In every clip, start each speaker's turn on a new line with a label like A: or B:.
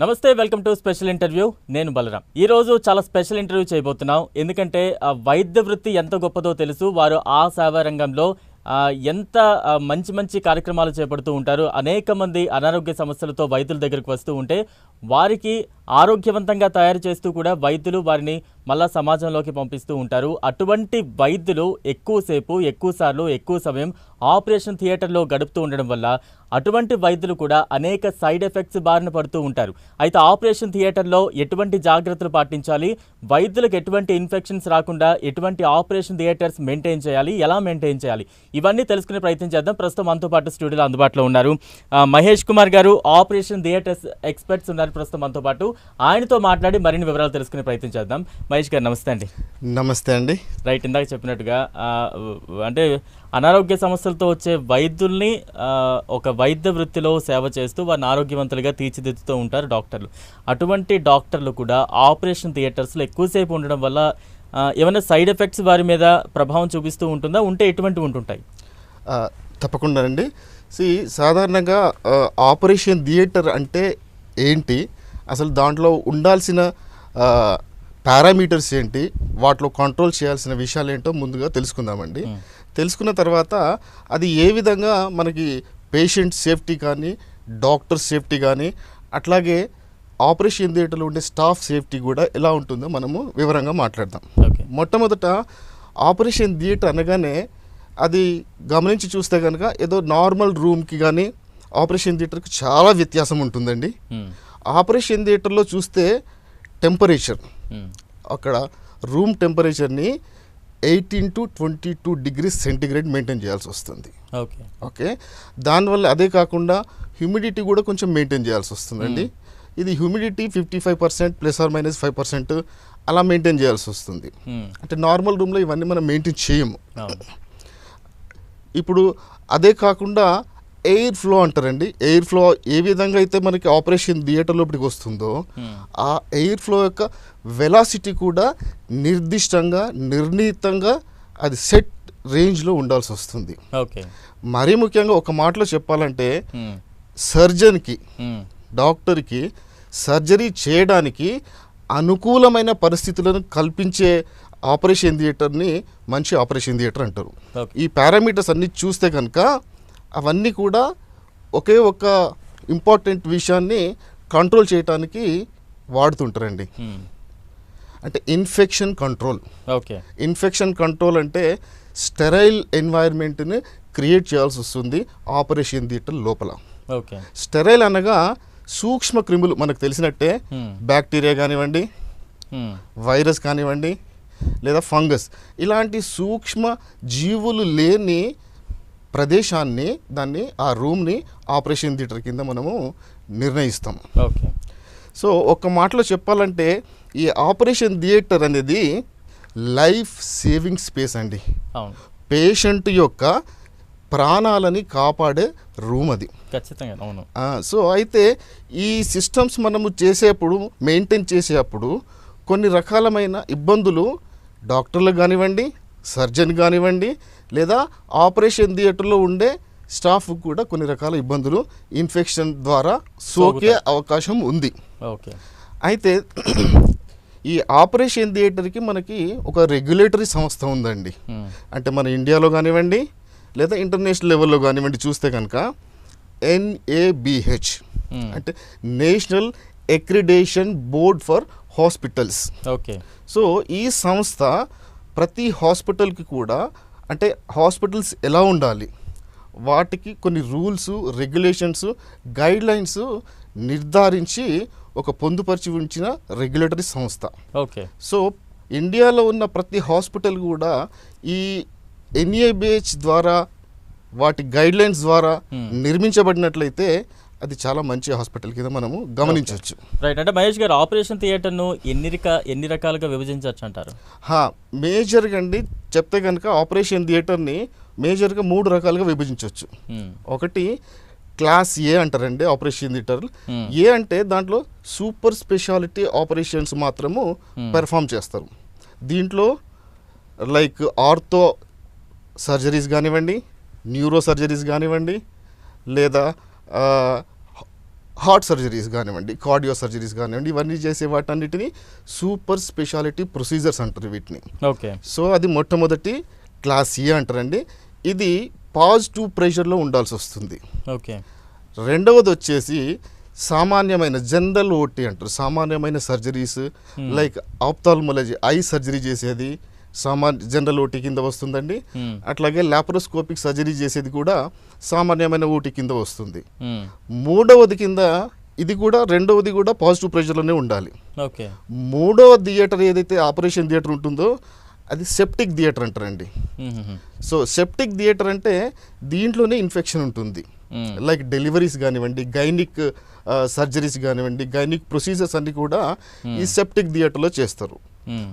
A: నమస్తే welcome to special interview. నేను బలరాం. ఈ రోజు చాలా స్పెషల్ ఇంటర్వ్యూ చేయబోతున్నాం. ఎందుకంటే వైద్య వృత్తి ఎంత గొప్పదో తెలుసు. వారు ఆ సేవా రంగంలో ఎంత మంచి మంచి కార్యక్రమాలు చేపడుతూ ఉంటారు. అనేక మంది అనారోగ్య సమస్యలతో వైద్యుల దగ్గరికి వస్తూ ఉంటే వారికి ఆరోగ్యవంతంగా తయారు చేస్తూ కూడా వైద్యులు వారిని మళ్ళా సమాజంలోకి పంపిస్తూ ఉంటారు. అటువంటి వైద్యులు ఎక్కువసేపు ఎక్కువ సార్లు ఎక్కువ సమయం ఆపరేషన్ థియేటర్లో గడుపుతూ ఉండడం వల్ల అటువంటి వైద్యులు కూడా అనేక సైడ్ ఎఫెక్ట్స్ బారిన పడుతూ ఉంటారు. అయితే ఆపరేషన్ థియేటర్లో ఎటువంటి జాగ్రత్తలు పాటించాలి? వైద్యులకు ఎటువంటి ఇన్ఫెక్షన్స్ రాకుండా ఎటువంటి ఆపరేషన్ థియేటర్స్ మెయింటైన్ చేయాలి? ఎలా మెయింటైన్ చేయాలి? ఇవన్నీ తెలుసుకునే ప్రయత్నం చేద్దాం. ప్రస్తుతం మనతో పాటు స్టూడియోలో అందుబాటులో ఉన్నారు. మహేష్ కుమార్ గారు ఆపరేషన్ థియేటర్స్ ఎక్స్పర్ట్స్ ఉన్నారు. ప్రస్తుతం మనతో పాటు ఆయనతో మాట్లాడి మరిన్ని వివరాలు తెలుసుకునే ప్రయత్నం చేద్దాం. మహేష్ గారు నమస్తే అండి.
B: నమస్తే అండి.
A: రైట్ ఇందాక చెప్పినట్టుగా అంటే అనారోగ్య సమస్యలతో వచ్చే వైద్యుల్ని ఒక వైద్య వృత్తిలో సేవ చేస్తూ వారిని ఆరోగ్యవంతులుగా తీర్చిదిద్దుతూ ఉంటారు డాక్టర్లు. అటువంటి డాక్టర్లు కూడా ఆపరేషన్ థియేటర్స్లో ఎక్కువసేపు ఉండడం వల్ల ఏమైనా సైడ్ ఎఫెక్ట్స్ వారి మీద ప్రభావం చూపిస్తూ ఉంటుందా? ఉంటే ఎటువంటివి ఉంటుంటాయి?
B: తప్పకుండా అండి. సి సాధారణంగా ఆపరేషన్ థియేటర్ అంటే ఏంటి? అసలు దాంట్లో ఉండాల్సిన పారామీటర్స్ ఏంటి వాటిలో కంట్రోల్ చేయాల్సిన విషయాలు ఏంటో ముందుగా తెలుసుకుందామండి. తెలుసుకున్న తర్వాత అది ఏ విధంగా మనకి పేషెంట్ సేఫ్టీ కానీ డాక్టర్ సేఫ్టీ కానీ అట్లాగే ఆపరేషన్ థియేటర్లో ఉండే స్టాఫ్ సేఫ్టీ కూడా ఎలా ఉంటుందో మనము వివరంగా మాట్లాడదాం.
A: ఓకే.
B: మొట్టమొదట ఆపరేషన్ థియేటర్ అనగానే అది గమనించి చూస్తే కనుక ఏదో నార్మల్ రూమ్కి కానీ ఆపరేషన్ థియేటర్కి చాలా వ్యత్యాసం ఉంటుందండి. ఆపరేషన్ థియేటర్లో చూస్తే టెంపరేచర్.
A: ఉమ్,
B: అక్కడ room టెంపరేచర్ని eighteen to twenty two degrees centigrade maintain చేయాల్సి వస్తుంది.
A: ఓకే.
B: ఓకే? దానివల్ల అదే కాకుండా హ్యూమిడిటీ కూడా కొంచెం మెయింటైన్ చేయాల్సి వస్తుందండి. ఇది humidity fifty five percent plus or minus five percent అలా మెయింటైన్ చేయాల్సి వస్తుంది.
A: ఉమ్,
B: అంటే నార్మల్ రూమ్లో ఇవన్నీ మనం మెయింటైన్ చేయము. ఇప్పుడు అదే కాకుండా ఎయిర్ ఫ్లో అంటారండి. ఎయిర్ ఫ్లో ఏ విధంగా అయితే మనకి ఆపరేషన్ థియేటర్ లోపలికి వస్తుందో
A: ఉమ్,
B: ఆ ఎయిర్ ఫ్లో యొక్క వెలాసిటీ కూడా నిర్దిష్టంగా నిర్ణీతంగా అది సెట్ రేంజ్లో ఉండాల్సి వస్తుంది.
A: ఓకే.
B: మరీ ముఖ్యంగా ఒక మాటలో చెప్పాలంటే
A: ఉమ్,
B: సర్జన్కి
A: ఉమ్,
B: డాక్టర్కి సర్జరీ చేయడానికి అనుకూలమైన పరిస్థితులను కల్పించే ఆపరేషన్ థియేటర్ని మంచి ఆపరేషన్ థియేటర్ అంటారు. ఈ పారామీటర్స్ అన్ని చూస్తే కనుక అవన్నీ కూడా ఒకే ఒక ఇంపార్టెంట్ విషయాన్ని కంట్రోల్ చేయడానికి వాడుతుంటారండి.
A: ఉమ్,
B: అంటే infection control
A: okay
B: infection control అంటే స్టెరైల్ ఎన్వైర్న్మెంట్ని క్రియేట్ చేయాల్సి వస్తుంది ఆపరేషన్ థియేటర్ లోపల.
A: ఓకే
B: స్టెరైల్ అనగా సూక్ష్మ క్రిములు మనకు తెలిసినట్టే బ్యాక్టీరియా కానివ్వండి
A: ఉమ్,
B: వైరస్ కానివ్వండి లేదా ఫంగస్ ఇలాంటి సూక్ష్మ జీవులు లేని ప్రదేశాన్ని దాన్ని ఆ రూమ్ని ఆపరేషన్ థియేటర్ కింద మనము నిర్ణయిస్తాం.
A: ఓకే.
B: సో ఒక మాటలో చెప్పాలంటే ఈ ఆపరేషన్ థియేటర్ అనేది లైఫ్ సేవింగ్ స్పేస్ అండి. పేషెంట్ యొక్క ప్రాణాలని కాపాడే రూమ్ అది.
A: ఖచ్చితంగా అవును.
B: సో అయితే ఈ సిస్టమ్స్ మనము చేసేప్పుడు మెయింటైన్ చేసేటప్పుడు కొన్ని రకాలమైన ఇబ్బందులు డాక్టర్లకు కానివ్వండి సర్జన్ కానివ్వండి లేదా ఆపరేషన్ థియేటర్లో ఉండే స్టాఫ్ కూడా కొన్ని రకాల ఇబ్బందులు ఇన్ఫెక్షన్ ద్వారా సోకే అవకాశం ఉంది.
A: ఓకే.
B: అయితే ఈ ఆపరేషన్ థియేటర్కి మనకి ఒక రెగ్యులేటరీ సంస్థ ఉందండి. అంటే మన ఇండియాలో కానివ్వండి లేదా ఇంటర్నేషనల్ లెవెల్లో కానివ్వండి చూస్తే కనుక ఎన్ఏబిహెచ్ అంటే national accreditation board for hospitals.
A: Okay.
B: So ఈ సంస్థ ప్రతి హాస్పిటల్కి కూడా అంటే హాస్పిటల్స్ ఎలా ఉండాలి? వాటికి కొన్ని రూల్స్ రెగ్యులేషన్స్ గైడ్ లైన్స్ నిర్ధారించి ఒక పొందుపరిచి ఉంచిన రెగ్యులేటరీ సంస్థ.
A: ఓకే.
B: సో ఇండియాలో ఉన్న ప్రతి హాస్పిటల్ కూడా ఈ ఎన్ఏబిహెచ్ ద్వారా వాటి గైడ్ లైన్స్ ద్వారా. నిర్మించబడినట్లయితే అది చాలా మంచి హాస్పిటల్ కింద మనము గమనించవచ్చు.
A: రైట్ అంటే మహేష్ గారు ఆపరేషన్ థియేటర్ను ఎన్ని రకా ఎన్ని రకాలుగా విభజించవచ్చు అంటారు
B: హా మేజర్గా అండి చెప్తే కనుక ఆపరేషన్ థియేటర్ని మేజర్గా మూడు రకాలుగా విభజించవచ్చు.
A: ఉమ్,
B: ఒకటి క్లాస్ ఏ అంటారండి ఆపరేషన్ థియేటర్.
A: Hmm.
B: ఏ అంటే దాంట్లో సూపర్ స్పెషాలిటీ ఆపరేషన్స్ మాత్రము
A: Hmm.
B: పెర్ఫామ్ చేస్తారు. దీంట్లో లైక్ ఆర్థో సర్జరీస్ కానివ్వండి న్యూరో సర్జరీస్ కానివ్వండి లేదా హార్ట్ సర్జరీస్ కానివ్వండి కార్డియో సర్జరీస్ కానివ్వండి ఇవన్నీ చేసే వాటన్నిటిని సూపర్ స్పెషాలిటీ ప్రొసీజర్స్ అంటారు వీటిని.
A: ఓకే.
B: సో అది మొట్టమొదటి క్లాస్ ఏ అంటారండి? ఇది పాజిటివ్ ప్రెషర్లో ఉండాల్సి వస్తుంది.
A: ఓకే.
B: రెండవది వచ్చేసి సామాన్యమైన జనరల్ ఓటీ అంటారు. సామాన్యమైన surgeries like ophthalmology eye surgery చేసేది సామాన్య జనరల్ ఓటీ కింద వస్తుందండి. అట్లాగే లాప్రోస్కోపిక్ సర్జరీ చేసేది కూడా సామాన్యమైన ఓటీ కింద వస్తుంది. మూడవది కింద ఇది కూడా రెండవది కూడా పాజిటివ్ ప్రెషర్లోనే ఉండాలి
A: ఓకే
B: మూడవ థియేటర్ ఏదైతే ఆపరేషన్ థియేటర్ ఉంటుందో అది సెప్టిక్ థియేటర్ అంటారండి. సో సెప్టిక్ థియేటర్ అంటే దీంట్లోనే ఇన్ఫెక్షన్ ఉంటుంది. లైక్ డెలివరీస్ కానివ్వండి గైనిక్ సర్జరీస్ కానివ్వండి గైనిక్ ప్రొసీజర్స్ అన్ని కూడా ఈ సెప్టిక్ థియేటర్లో చేస్తారు.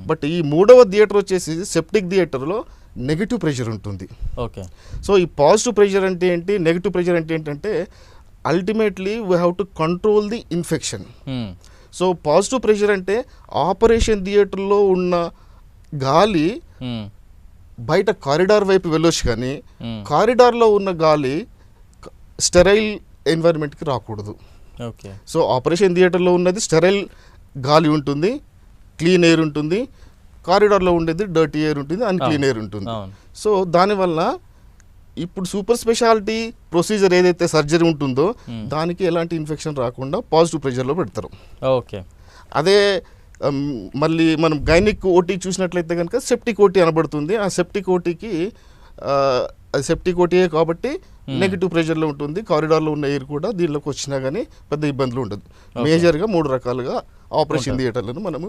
B: బట్ ఈ మూడవ థియేటర్ వచ్చేసి సెప్టిక్ థియేటర్లో నెగిటివ్ ప్రెషర్ ఉంటుంది.
A: ఓకే.
B: సో ఈ పాజిటివ్ ప్రెషర్ అంటే ఏంటి? నెగిటివ్ ప్రెషర్ అంటే ఏంటంటే ultimately we have to control the infection.
A: Hmm.
B: So positive pressure అంటే ఆపరేషన్ థియేటర్లో ఉన్న గాలి
A: మ్మ్.
B: బయట కారిడార్ వైపు వెళ్ళొచ్చు కానీ. కారిడార్లో ఉన్న గాలి స్టెరైల్ ఎన్వైర్న్మెంట్కి రాకూడదు.
A: ఓకే.
B: సో ఆపరేషన్ థియేటర్లో ఉన్నది స్టెరైల్ గాలి ఉంటుంది. క్లీన్ ఎయిర్ ఉంటుంది కారిడార్లో ఉండేది డర్టీ ఎయిర్ ఉంటుంది అన్క్లీన్ ఎయిర్ ఉంటుంది. సో దానివల్ల ఇప్పుడు సూపర్ స్పెషాలిటీ ప్రొసీజర్ ఏదైతే సర్జరీ ఉంటుందో. దానికి ఎలాంటి ఇన్ఫెక్షన్ రాకుండా పాజిటివ్ ప్రెషర్లో పెడతారు.
A: ఓకే.
B: అదే మళ్ళీ మనం గైనిక్ ఓటీ చూసినట్లయితే కనుక సెప్టిక్ ఓటీ అనబడుతుంది. ఆ సెప్టిక్ ఓటీకి సెప్టిక్ ఓటీయే కాబట్టి నెగిటివ్ ప్రెషర్లో ఉంటుంది కారిడార్లో ఉన్న ఎయిర్ కూడా దీనిలోకి వచ్చినా కానీ పెద్ద ఇబ్బందులు ఉండదు. మేజర్గా మూడు రకాలుగా ఆపరేషన్ థియేటర్లను మనము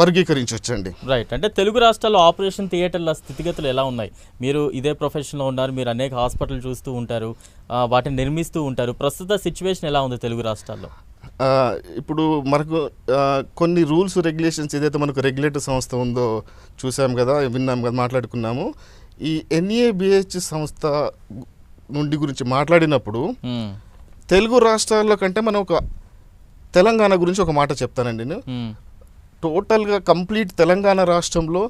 B: వర్గీకరించవచ్చండి
A: రైట్ అంటే తెలుగు రాష్ట్రాల్లో ఆపరేషన్ థియేటర్ల స్థితిగతులు ఎలా ఉన్నాయి? మీరు ఇదే ప్రొఫెషన్లో ఉన్నారు మీరు అనేక హాస్పిటల్ చూస్తూ ఉంటారు వాటిని నిర్మిస్తూ ఉంటారు. ప్రస్తుత సిచ్యువేషన్ ఎలా ఉంది తెలుగు రాష్ట్రాల్లో?
B: ఇప్పుడు మనకు కొన్ని రూల్స్ రెగ్యులేషన్స్ ఏదైతే మనకు రెగ్యులేటర్ సంస్థ ఉందో చూసాం కదా విన్నాం కదా మాట్లాడుకున్నాము. ఈ ఎన్ఏబిహెచ్ సంస్థ నుండి గురించి మాట్లాడినప్పుడు. తెలుగు రాష్ట్రాల్లో కంటే మనం ఒక తెలంగాణ గురించి ఒక మాట చెప్తానండి నేను. టోటల్గా కంప్లీట్ తెలంగాణ రాష్ట్రంలో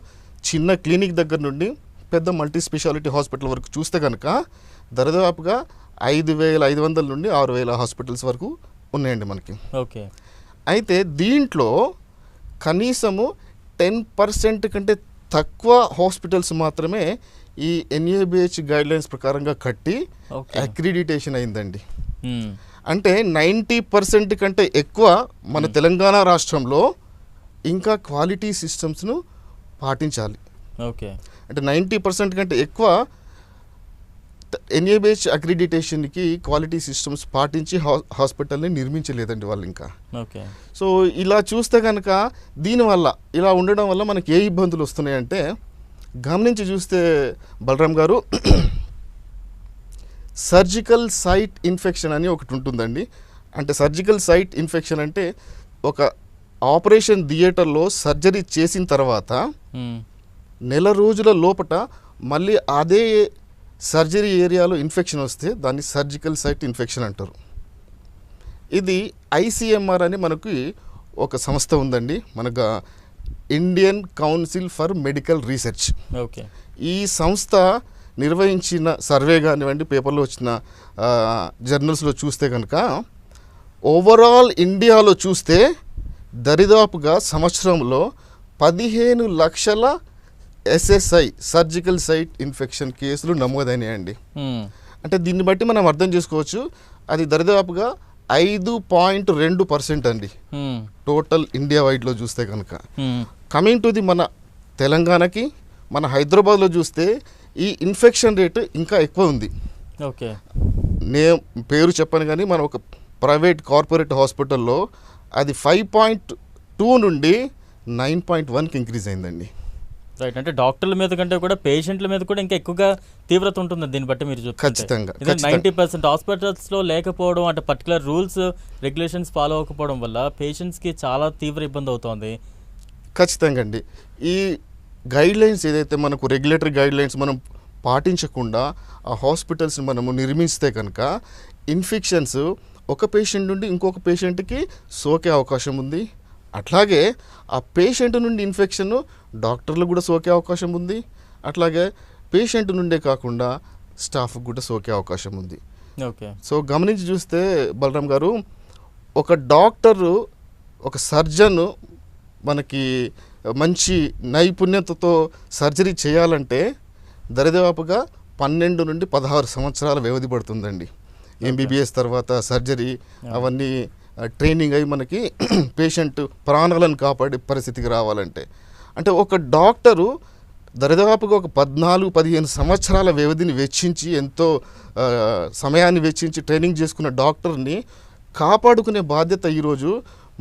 B: చిన్న క్లినిక్ దగ్గర నుండి పెద్ద మల్టీ స్పెషాలిటీ హాస్పిటల్ వరకు చూస్తే కనుక దరిదాపుగా ఐదు వేల ఐదు వందల నుండి ఆరు వేల హాస్పిటల్స్ వరకు ఉన్నాయండి మనకి
A: ఓకే
B: అయితే దీంట్లో కనీసము టెన్ పర్సెంట్ కంటే తక్కువ హాస్పిటల్స్ మాత్రమే ఈ ఎన్ఏబిహెచ్ గైడ్లైన్స్ ప్రకారంగా కట్టి అక్రిడిటేషన్ అయిందండి. అంటే నైంటీ పర్సెంట్ కంటే ఎక్కువ మన తెలంగాణ రాష్ట్రంలో ఇంకా క్వాలిటీ సిస్టమ్స్ను పాటించాలి.
A: ఓకే.
B: అంటే నైంటీ పర్సెంట్ కంటే ఎక్కువ ఎన్ఏబిహెచ్ అక్రిడిటేషన్కి క్వాలిటీ సిస్టమ్స్ పాటించి హా హాస్పిటల్ని నిర్మించలేదండి వాళ్ళు ఇంకా.
A: ఓకే.
B: సో ఇలా చూస్తే కనుక దీనివల్ల ఇలా ఉండడం వల్ల మనకి ఏ ఇబ్బందులు వస్తున్నాయంటే గమనించి చూస్తే బలరాం గారు సర్జికల్ సైట్ ఇన్ఫెక్షన్ అని ఒకటి ఉంటుందండి. అంటే సర్జికల్ సైట్ ఇన్ఫెక్షన్ అంటే ఒక ఆపరేషన్ థియేటర్లో సర్జరీ చేసిన తర్వాత. నెల రోజుల లోపట మళ్ళీ అదే సర్జరీ ఏరియాలో ఇన్ఫెక్షన్ వస్తే దాన్ని సర్జికల్ సైట్ ఇన్ఫెక్షన్ అంటారు. ఇది ఐసిఎంఆర్ అని మనకి ఒక సంస్థ ఉందండి. మనకు Indian council for medical research.
A: Okay.
B: ఈ సంస్థ నిర్వహించిన సర్వే కానివ్వండి పేపర్లో వచ్చిన జర్నల్స్లో చూస్తే కనుక ఓవరాల్ ఇండియాలో చూస్తే దరిదాపుగా సంవత్సరంలో పదిహేను లక్షల ఎస్ఎస్ఐ సర్జికల్ సైట్ ఇన్ఫెక్షన్ కేసులు నమోదైనాయండి
A: మ్మ్.
B: అంటే దీన్ని బట్టి మనం అర్థం చేసుకోవచ్చు అది దరిదాపుగా ఐదు పాయింట్ రెండు పర్సెంట్ అండి. టోటల్ ఇండియా వైడ్లో చూస్తే కనుక. కమింగ్ టు ది మన తెలంగాణకి మన హైదరాబాద్లో చూస్తే ఈ ఇన్ఫెక్షన్ రేటు ఇంకా ఎక్కువ ఉంది
A: ఓకే
B: నే పేరు చెప్పను కానీ మన ఒక ప్రైవేట్ కార్పొరేట్ హాస్పిటల్లో అది ఫైవ్ పాయింట్ టూ నుండి నైన్ పాయింట్ వన్కి ఇంక్రీజ్ అయిందండి
A: రైట్ అంటే డాక్టర్ల మీద కంటే కూడా పేషెంట్ల మీద కూడా ఇంకా ఎక్కువగా తీవ్రత ఉంటుంది దీన్ని బట్టి మీరు
B: ఖచ్చితంగా,
A: నైంటీ
B: ఖచ్చితంగా.
A: పర్సెంట్ హాస్పిటల్స్లో లేకపోవడం అంటే పర్టికులర్ రూల్స్ రెగ్యులేషన్స్ ఫాలో అవ్వకపోవడం వల్ల పేషెంట్స్కి చాలా తీవ్ర ఇబ్బంది అవుతోంది.
B: ఖచ్చితంగా అండి. ఈ గైడ్ లైన్స్ ఏదైతే మనకు రెగ్యులేటరీ గైడ్ లైన్స్ మనం పాటించకుండా ఆ హాస్పిటల్స్ని మనము నిర్మిస్తే కనుక ఇన్ఫెక్షన్స్ ఒక పేషెంట్ నుండి ఇంకొక పేషెంట్కి సోకే అవకాశం ఉంది. అట్లాగే ఆ పేషెంట్ నుండి ఇన్ఫెక్షన్ డాక్టర్లు కూడా సోకే అవకాశం ఉంది. అట్లాగే పేషెంట్ నుండే కాకుండా స్టాఫ్కి కూడా సోకే అవకాశం ఉంది.
A: ఓకే.
B: సో గమనించి చూస్తే బలరాం గారు ఒక డాక్టరు ఒక సర్జన్ మనకి మంచి నైపుణ్యతతో సర్జరీ చేయాలంటే దరిదాపుగా పన్నెండు నుండి పదహారు సంవత్సరాల వ్యవధి పడుతుందండి. ఎంబీబీఎస్ తర్వాత సర్జరీ అవన్నీ ట్రైనింగ్ అయి మనకి పేషెంట్ ప్రాణాలను కాపాడే పరిస్థితికి రావాలంటే. అంటే ఒక డాక్టరు దరిదాపుగా ఒక పద్నాలుగు పదిహేను సంవత్సరాల వ్యవధిని వెచ్చించి ఎంతో సమయాన్ని వెచ్చించి ట్రైనింగ్ చేసుకున్న డాక్టర్ని కాపాడుకునే బాధ్యత ఈరోజు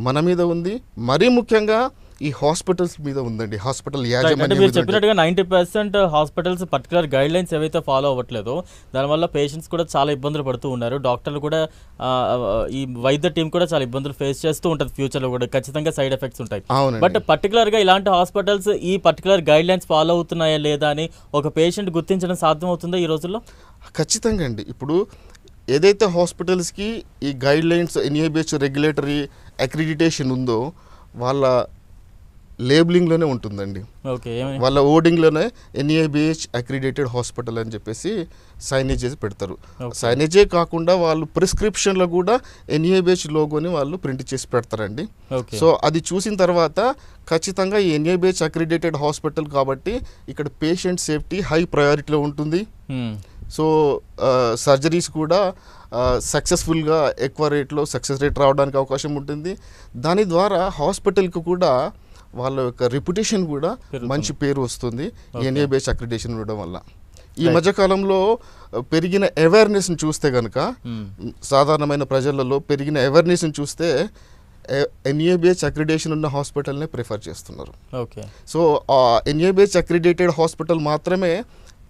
B: మన మీద ఉంది. మరీ ముఖ్యంగా ఈ హాస్పిటల్స్ మీద ఉందండి. హాస్పిటల్ యాజమాన్యం
A: మీరు. చెప్పినట్టుగా ninety percent hospitals particular guidelines ఏవైతే ఫాలో అవ్వట్లేదో దానివల్ల పేషెంట్స్ కూడా చాలా ఇబ్బందులు పడుతూ ఉన్నారు. డాక్టర్లు కూడా ఈ వైద్య టీం కూడా చాలా ఇబ్బందులు ఫేస్ చేస్తూ ఉంటుంది ఫ్యూచర్లో కూడా. ఖచ్చితంగా సైడ్ ఎఫెక్ట్స్ ఉంటాయి. బట్ పర్టికులర్గా ఇలాంటి హాస్పిటల్స్ ఈ పర్టికులర్ గైడ్ లైన్స్ ఫాలో అవుతున్నాయా లేదా అని ఒక పేషెంట్ గుర్తించడం సాధ్యం అవుతుందా ఈ రోజుల్లో?
B: ఖచ్చితంగా అండి. ఇప్పుడు ఏదైతే హాస్పిటల్స్కి ఈ guidelines NABH regulatory accreditation ఉందో వాళ్ళ లేబులింగ్లోనే ఉంటుందండి. వాళ్ళ ఓడింగ్లోనే ఎన్ఏబిహెచ్ అక్రిడేటెడ్ హాస్పిటల్ అని చెప్పేసి సైనేజ్ చేసి పెడతారు. సైనేజే కాకుండా వాళ్ళు ప్రిస్క్రిప్షన్లో కూడా ఎన్ఏబిహెచ్ లోగోని వాళ్ళు ప్రింట్ చేసి పెడతారండి. సో అది చూసిన తర్వాత ఖచ్చితంగా ఈ ఎన్ఏబిహెచ్ అక్రిడేటెడ్ హాస్పిటల్ కాబట్టి ఇక్కడ పేషెంట్ సేఫ్టీ హై ప్రయారిటీలో ఉంటుంది. సో సర్జరీస్ కూడా సక్సెస్ఫుల్గా ఎక్కువ రేట్లో సక్సెస్ రేట్ రావడానికి అవకాశం ఉంటుంది. దాని ద్వారా హాస్పిటల్కి కూడా వాళ్ళ యొక్క రెప్యుటేషన్ కూడా. మంచి పేరు వస్తుంది
A: Okay.
B: ఎన్ఏబిహెచ్ అక్రిడేషన్ ఉండడం వల్ల ఈ. మధ్యకాలంలో పెరిగిన అవేర్నెస్ని చూస్తే కనుక
A: Hmm.
B: సాధారణమైన ప్రజలలో పెరిగిన అవేర్నెస్ని చూస్తే ఎన్ఏబిహెచ్ అక్రిడేషన్ ఉన్న హాస్పిటల్నే ప్రిఫర్ చేస్తున్నారు
A: ఓకే
B: సో ఆ ఎన్ఏబిహెచ్ అక్రిడేటెడ్ హాస్పిటల్ మాత్రమే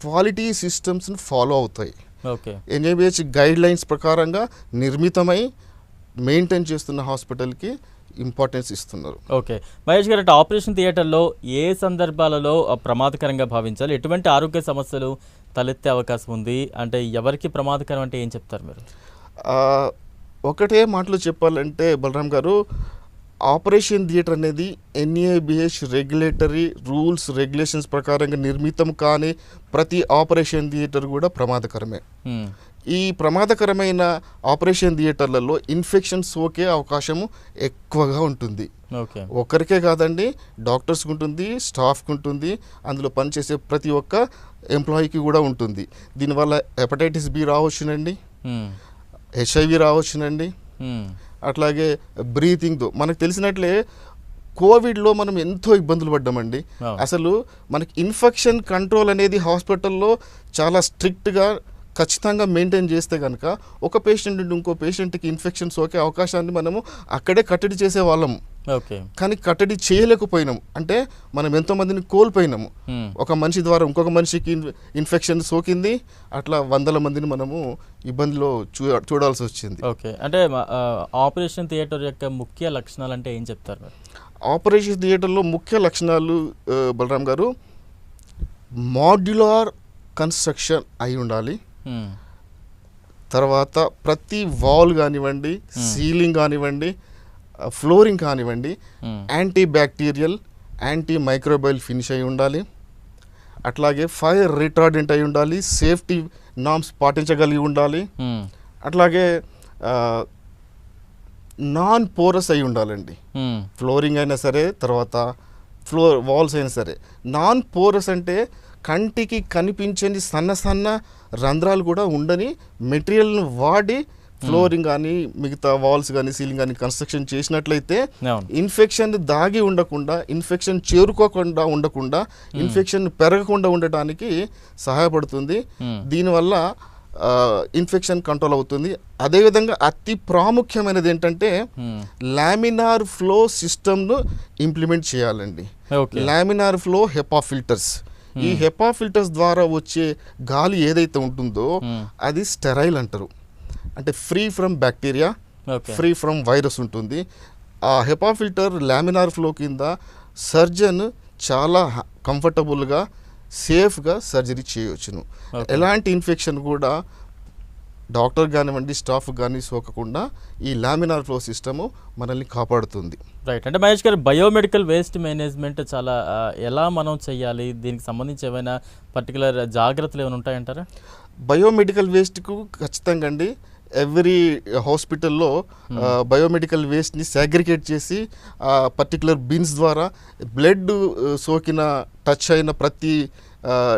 B: క్వాలిటీ సిస్టమ్స్ని ఫాలో అవుతాయి
A: ఓకే
B: ఎన్ఏబిహెచ్ గైడ్ లైన్స్ ప్రకారంగా నిర్మితమై మెయింటైన్ చేస్తున్న హాస్పిటల్కి ఇంపార్టెన్స్ ఇస్తున్నారు.
A: ఓకే మహేష్ గారు అంటే ఆపరేషన్ థియేటర్లో ఏ సందర్భాలలో ప్రమాదకరంగా భావించాలి? ఎటువంటి ఆరోగ్య సమస్యలు తలెత్తే అవకాశం ఉంది? అంటే ఎవరికి ప్రమాదకరం అంటే ఏం చెప్తారు మీరు?
B: ఒకటే మాటలో చెప్పాలంటే బలరాం గారు ఆపరేషన్ థియేటర్ అనేది ఎన్ఏబిహెచ్ రెగ్యులేటరీ రూల్స్ రెగ్యులేషన్స్ ప్రకారంగా నిర్మితం కాని ప్రతి ఆపరేషన్ థియేటర్ కూడా ప్రమాదకరమే.
A: Hmm.
B: ఈ ప్రమాదకరమైన ఆపరేషన్ థియేటర్లలో ఇన్ఫెక్షన్ సోకే అవకాశము ఎక్కువగా ఉంటుంది
A: ఓకే
B: ఒకరికే కాదండి డాక్టర్స్కి ఉంటుంది స్టాఫ్కి ఉంటుంది అందులో పనిచేసే ప్రతి ఒక్క ఎంప్లాయీకి కూడా ఉంటుంది దీనివల్ల హెపటైటిస్ బి రావచ్చునండి. హెచ్ఐవి రావచ్చునండి. అట్లాగే బ్రీతింగ్తో మనకు తెలిసినట్లే కోవిడ్లో మనం ఎంతో ఇబ్బందులు పడ్డామండి. అసలు మనకి ఇన్ఫెక్షన్ కంట్రోల్ అనేది హాస్పిటల్లో చాలా స్ట్రిక్ట్గా ఖచ్చితంగా మెయింటైన్ చేస్తే కనుక ఒక పేషెంట్ నుండి ఇంకో పేషెంట్కి ఇన్ఫెక్షన్ సోకే అవకాశాన్ని మనము అక్కడే కట్టడి చేసే వాళ్ళము
A: ఓకే.
B: కానీ కట్టడి చేయలేకపోయినాము. అంటే మనం ఎంతో మందిని కోల్పోయినాము. ఒక మనిషి ద్వారా ఇంకొక మనిషికి ఇన్- ఇన్ఫెక్షన్ సోకింది అట్లా వందల మందిని మనము ఇబ్బందిలో చూ చూడాల్సి వచ్చింది.
A: ఓకే. అంటే ఆపరేషన్ థియేటర్ యొక్క ముఖ్య లక్షణాలు అంటే ఏం చెప్తారు
B: ఆపరేషన్ థియేటర్లో ముఖ్య లక్షణాలు బలరాం గారు మాడ్యులార్ కన్స్ట్రక్షన్ అయి ఉండాలి. తర్వాత ప్రతి వాల్ కానివ్వండి సీలింగ్ కానివ్వండి ఫ్లోరింగ్ కానివ్వండి
A: Hmm.
B: Antibacterial antimicrobial finish అయి ఉండాలి అట్లాగే ఫైర్ రిటార్డెంట్ అయి ఉండాలి సేఫ్టీ నామ్స్ పాటించగలిగి ఉండాలి
A: Hmm.
B: అట్లాగే నాన్ పోరస్ అయి ఉండాలండి
A: Hmm.
B: ఫ్లోరింగ్ అయినా సరే తర్వాత ఫ్లోర్ వాల్స్ అయినా సరే నాన్ పోరస్ అంటే కంటికి కనిపించని సన్న సన్న రంధ్రాలు కూడా ఉండని మెటీరియల్ను వాడి ఫ్లోరింగ్ కానీ మిగతా వాల్స్ కానీ సీలింగ్ కానీ కన్స్ట్రక్షన్ చేసినట్లయితే ఇన్ఫెక్షన్ దాగి ఉండకుండా ఇన్ఫెక్షన్ చేరుకోకుండా ఉండకుండా ఇన్ఫెక్షన్ పెరగకుండా ఉండటానికి సహాయపడుతుంది. దీనివల్ల ఇన్ఫెక్షన్ కంట్రోల్ అవుతుంది. అదేవిధంగా అతి ప్రాముఖ్యమైనది ఏంటంటే. లామినార్ ఫ్లో సిస్టమ్ను ఇంప్లిమెంట్ చేయాలండి. Laminar flow HEPA filters. ఈ హెపా ఫిల్టర్స్ ద్వారా వచ్చే గాలి ఏదైతే ఉంటుందో
A: Hmm.
B: అది స్టెరైల్ అంటారు. అంటే free from bacteria free from virus ఉంటుంది. ఆ హెపా ఫిల్టర్ లామినార్ ఫ్లో కింద సర్జన్ చాలా కంఫర్టబుల్గా సేఫ్గా సర్జరీ చేయవచ్చును. ఎలాంటి ఇన్ఫెక్షన్ కూడా డాక్టర్ కానివ్వండి స్టాఫ్ కానీ సోకకుండా ఈ లామినార్ ఫ్లో సిస్టము మనల్ని కాపాడుతుంది.
A: రైట్ అంటే మహేష్ గారు బయోమెడికల్ వేస్ట్ మేనేజ్మెంట్ చాలా ఎలా మనం చేయాలి దీనికి సంబంధించి ఏమైనా పర్టికులర్ జాగ్రత్తలు ఏమైనా ఉంటాయంటారా?
B: బయోమెడికల్ వేస్ట్కు ఖచ్చితంగా అండి ఎవ్రీ హాస్పిటల్లో బయోమెడికల్ వేస్ట్ని సాగ్రిగేట్ చేసి పర్టికులర్ బిన్స్ ద్వారా బ్లడ్ సోకిన టచ్ అయిన ప్రతి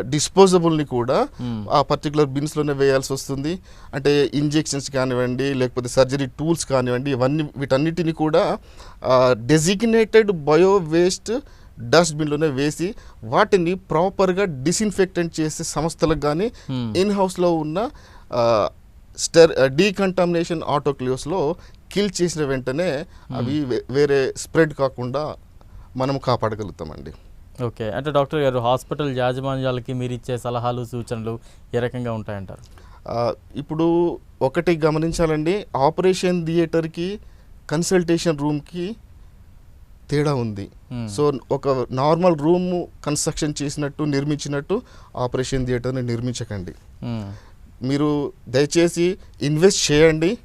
B: డిస్పోజబుల్ని కూడా
A: Hmm.
B: ఆ పర్టికులర్ బిన్స్లోనే వేయాల్సి వస్తుంది అంటే ఇంజెక్షన్స్ కానివ్వండి లేకపోతే సర్జరీ టూల్స్ కానివ్వండి ఇవన్నీ వీటన్నిటిని కూడా డెసిగ్నేటెడ్ బయో వేస్ట్ డస్ట్బిన్లోనే వేసి వాటిని ప్రాపర్గా డిస్ఇన్ఫెక్టెంట్ చేసే సంస్థలకు కానీ
A: Hmm.
B: ఇన్ హౌస్లో ఉన్న స్టెర్ డీకంటామినేషన్ ఆటోక్లియోస్లో కిల్ చేసిన వెంటనే అవి వే- వేరే స్ప్రెడ్ కాకుండా మనం కాపాడగలుగుతామండి
A: ఓకే. అంటే డాక్టర్ గారు హాస్పిటల్ యాజమాన్యాలకి మీరు ఇచ్చే సలహాలు సూచనలు ఏ రకంగా ఉంటాయంటారు?
B: ఇప్పుడు ఒకటి గమనించాలండి. ఆపరేషన్ థియేటర్కి కన్సల్టేషన్ రూమ్కి తేడా ఉంది. సో ఒక నార్మల్ రూమ్ కన్స్ట్రక్షన్ చేసినట్టు నిర్మించినట్టు ఆపరేషన్ థియేటర్ని నిర్మించకండి. మీరు దయచేసి ఇన్వెస్ట్ చేయండి.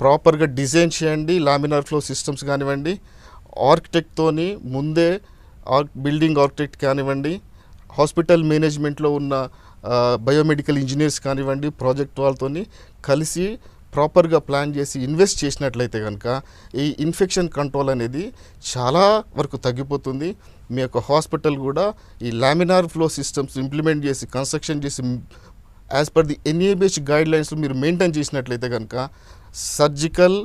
B: ప్రాపర్గా డిజైన్ చేయండి. లామినార్ ఫ్లో సిస్టమ్స్ కానివ్వండి. ఆర్కిటెక్ట్తోని ముందే ఆర్ బిల్డింగ్ ఆర్కిటెక్ట్ కానివ్వండి హాస్పిటల్ మేనేజ్మెంట్లో ఉన్న బయోమెడికల్ ఇంజనీర్స్ కానివ్వండి ప్రాజెక్ట్ వాళ్ళతోని కలిసి ప్రాపర్గా ప్లాన్ చేసి ఇన్వెస్ట్ చేసినట్లయితే కనుక ఈ ఇన్ఫెక్షన్ కంట్రోల్ అనేది చాలా వరకు తగ్గిపోతుంది మీ యొక్క హాస్పిటల్ కూడా ఈ లామినార్ ఫ్లో సిస్టమ్స్ ఇంప్లిమెంట్ చేసి కన్స్ట్రక్షన్ చేసి as per the NABH guidelines మీరు మెయింటైన్ చేసినట్లయితే కనుక సర్జికల్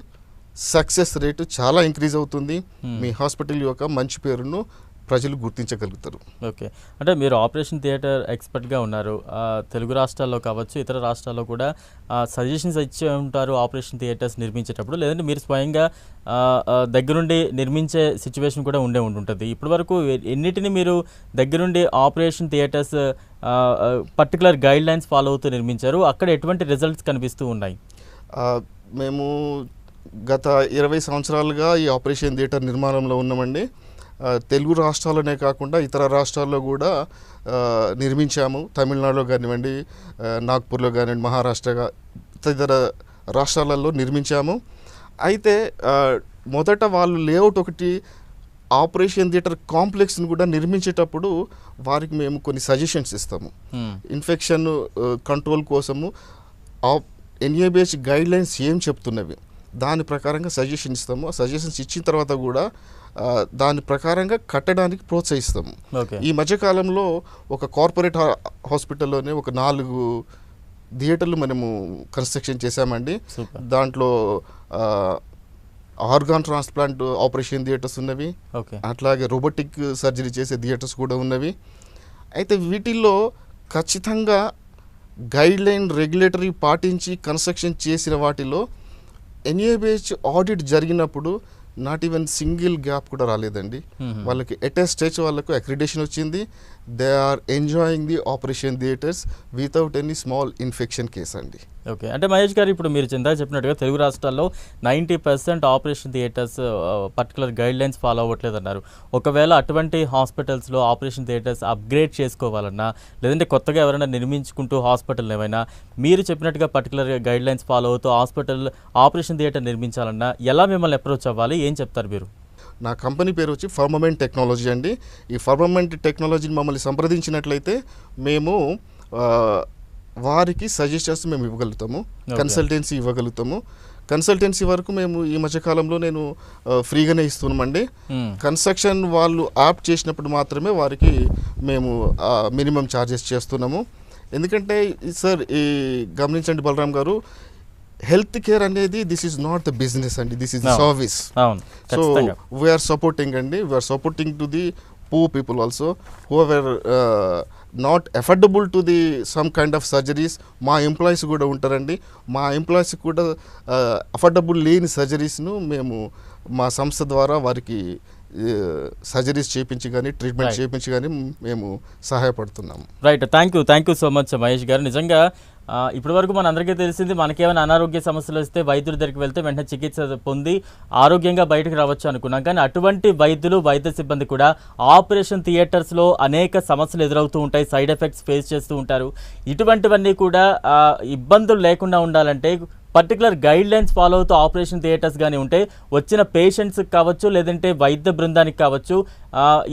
B: సక్సెస్ రేటు చాలా ఇంక్రీజ్ అవుతుంది. మీ హాస్పిటల్ యొక్క మంచి పేరును ప్రజలు గుర్తించగలుగుతారు.
A: ఓకే. అంటే మీరు ఆపరేషన్ థియేటర్ ఎక్స్పర్ట్గా ఉన్నారు. తెలుగు రాష్ట్రాల్లో కావచ్చు ఇతర రాష్ట్రాల్లో కూడా సజెషన్స్ ఇచ్చే ఉంటారు ఆపరేషన్ థియేటర్స్ నిర్మించేటప్పుడు. లేదంటే మీరు స్వయంగా దగ్గరుండి నిర్మించే సిచ్యువేషన్ కూడా ఉండే ఉంటుంటుంది. ఇప్పటి వరకు ఎన్నిటిని మీరు దగ్గరుండి operation theatres particular guidelines follow అవుతూ నిర్మించారు. అక్కడ ఎటువంటి రిజల్ట్స్ కనిపిస్తూ ఉన్నాయి?
B: మేము గత ఇరవై సంవత్సరాలుగా ఈ ఆపరేషన్ థియేటర్ నిర్మాణంలో ఉన్నామండి. తెలుగు రాష్ట్రాలనే కాకుండా ఇతర రాష్ట్రాల్లో కూడా నిర్మించాము. తమిళనాడులో కానివ్వండి నాగ్పూర్లో కానివ్వండి మహారాష్ట్ర తదితర రాష్ట్రాలలో నిర్మించాము. అయితే మొదట వాళ్ళు లేఅవుట్ ఒకటి ఆపరేషన్ థియేటర్ కాంప్లెక్స్ని కూడా నిర్మించేటప్పుడు వారికి మేము కొన్ని సజెషన్స్ ఇస్తాము. ఇన్ఫెక్షన్ కంట్రోల్ కోసము ఎన్ఏబిహెచ్ గైడ్ లైన్స్ ఏం చెప్తున్నవి? దాని ప్రకారంగా సజెషన్ ఇస్తాము. ఆ సజెషన్స్ ఇచ్చిన తర్వాత కూడా దాని ప్రకారంగా కట్టడానికి ప్రోత్సహిస్తాము
A: ఓకే.
B: ఈ మధ్యకాలంలో ఒక కార్పొరేట్ హా- హాస్పిటల్లోనే ఒక నాలుగు థియేటర్లు మనము కన్స్ట్రక్షన్ చేశామండి. దాంట్లో ఆర్గాన్ ట్రాన్స్ప్లాంట్ ఆపరేషన్ థియేటర్స్ ఉన్నవి. అట్లాగే రోబోటిక్ సర్జరీ చేసే థియేటర్స్ కూడా ఉన్నవి. అయితే వీటిల్లో ఖచ్చితంగా గైడ్ లైన్ రెగ్యులేటరీ పాటించి కన్స్ట్రక్షన్ చేసిన వాటిలో ఎన్ఏబిహెచ్ ఆడిట్ జరిగినప్పుడు నాట్ ఈవెన్ సింగిల్ గ్యాప్ కూడా రాలేదండి. వాళ్ళకి ఎట్ ఏ స్టేజ్ వాళ్ళకు అక్రిడేషన్ వచ్చింది. They are enjoying the operation theatres without any small infection case అండి.
A: ఓకే. అంటే మహేష్ గారు ఇప్పుడు మీరు చిందా చెప్పినట్టుగా తెలుగు రాష్ట్రాల్లో ninety percent operation theatres particular guidelines follow అవ్వట్లేదు అన్నారు ఒకవేళ అటువంటి హాస్పిటల్స్లో ఆపరేషన్ థియేటర్స్ అప్గ్రేడ్ చేసుకోవాలన్నా లేదంటే కొత్తగా ఎవరైనా నిర్మించుకుంటూ హాస్పిటల్ ఏమైనా మీరు చెప్పినట్టుగా పర్టికులర్ గైడ్ లైన్స్ ఫాలో అవుతూ హాస్పిటల్ ఆపరేషన్ థియేటర్ నిర్మించాలన్నా ఎలా మిమ్మల్ని అప్రోచ్ అవ్వాలి? ఏం చెప్తారు మీరు?
B: నా కంపెనీ పేరు వచ్చి ఫర్మమెంట్ టెక్నాలజీ అండి. ఈ ఫర్మమెంట్ టెక్నాలజీని మమ్మల్ని సంప్రదించినట్లయితే మేము వారికి సజెషన్స్ మేము ఇవ్వగలుగుతాము. కన్సల్టెన్సీ ఇవ్వగలుగుతాము. కన్సల్టెన్సీ వరకు మేము ఈ మధ్యకాలంలో నేను ఫ్రీగానే ఇస్తున్నామండి. కన్స్ట్రక్షన్ వాళ్ళు యాప్ చేసినప్పుడు మాత్రమే వారికి మేము మినిమం ఛార్జెస్ చేస్తున్నాము. ఎందుకంటే సార్ ఈ గమనించండి బలరాం గారు హెల్త్ కేర్ అనేది this is not the business అండి. This is. Service so we are supporting అండి. We are supporting to the poor people also who are not affordable to the some kind of surgeries మా employees కూడా ఉంటారండి. మా employees కూడా affordable లేని సర్జరీస్ను మేము మా సంస్థ ద్వారా వారికి సర్జరీస్ చేయించి కానీ ట్రీట్మెంట్. చేయించి కానీ మేము సహాయపడుతున్నాము
A: right thank you thank you so much Mahesh garu. నిజంగా ఇప్పటి వరకు మన అందరికీ తెలిసింది మనకేమైనా అనారోగ్య సమస్యలు వస్తే వైద్యుల దగ్గరికి వెళ్తే వెంటనే చికిత్స పొంది ఆరోగ్యంగా బయటకు రావచ్చు అనుకున్నాం. కానీ అటువంటి వైద్యులు వైద్య సిబ్బంది కూడా ఆపరేషన్ థియేటర్స్లో అనేక సమస్యలు ఎదురవుతూ ఉంటాయి సైడ్ ఎఫెక్ట్స్ ఫేస్ చేస్తూ ఉంటారు. ఇటువంటివన్నీ కూడా ఇబ్బందులు లేకుండా ఉండాలంటే పర్టికులర్ గైడ్ లైన్స్ ఫాలో అవుతూ ఆపరేషన్ థియేటర్స్ కానీ ఉంటే వచ్చిన పేషెంట్స్కి కావచ్చు లేదంటే వైద్య బృందానికి కావచ్చు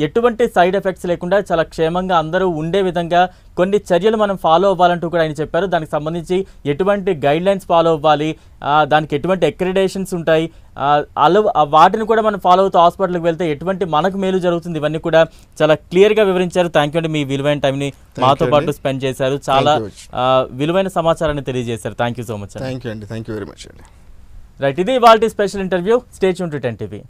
A: ఎటువంటి సైడ్ ఎఫెక్ట్స్ లేకుండా చాలా క్షేమంగా అందరూ ఉండే విధంగా కొన్ని చర్యలు మనం ఫాలో అవ్వాలంటూ కూడా ఆయన చెప్పారు. దానికి సంబంధించి ఎటువంటి గైడ్ లైన్స్ ఫాలో అవ్వాలి దానికి ఎటువంటి ఎక్రిడేషన్స్ ఉంటాయి? అలవ వాటిని కూడా మనం ఫాలో అవుతూ హాస్పిటల్కి వెళ్తే ఎటువంటి మనకు మేలు జరుగుతుంది? ఇవన్నీ కూడా చాలా క్లియర్గా వివరించారు. థ్యాంక్ యూ అండి. మీ విలువైన టైంని మాతో పాటు. స్పెండ్ చేశారు. చాలా విలువైన సమాచారాన్ని తెలియజేశారు. Thank you so much
B: thank you అండి. థ్యాంక్ యూ వెరీ మచ్ అండి.
A: రైట్ ఇది ఇవాళ special interview state to ten TV